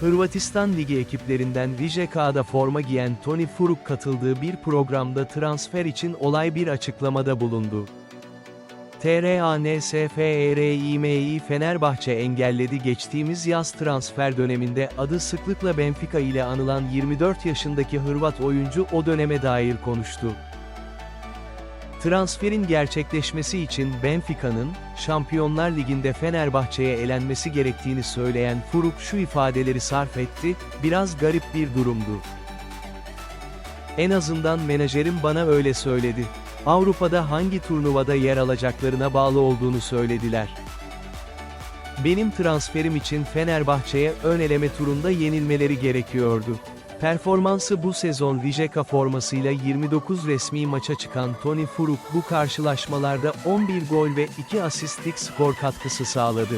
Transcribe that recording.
Hırvatistan Ligi ekiplerinden Rijeka'da forma giyen Toni Furuk katıldığı bir programda transfer için olay bir açıklamada bulundu. TRANSFERİM'yi Fenerbahçe engelledi geçtiğimiz yaz transfer döneminde adı sıklıkla Benfica ile anılan 24 yaşındaki Hırvat oyuncu o döneme dair konuştu. Transferin gerçekleşmesi için Benfica'nın, Şampiyonlar Ligi'nde Fenerbahçe'ye elenmesi gerektiğini söyleyen Furuk şu ifadeleri sarf etti, biraz garip bir durumdu. En azından menajerim bana öyle söyledi. Avrupa'da hangi turnuvada yer alacaklarına bağlı olduğunu söylediler. Benim transferim için Fenerbahçe'ye ön eleme turunda yenilmeleri gerekiyordu. Performansı bu sezon Rijeka formasıyla 29 resmi maça çıkan Toni Furuk bu karşılaşmalarda 11 gol ve 2 asistlik skor katkısı sağladı.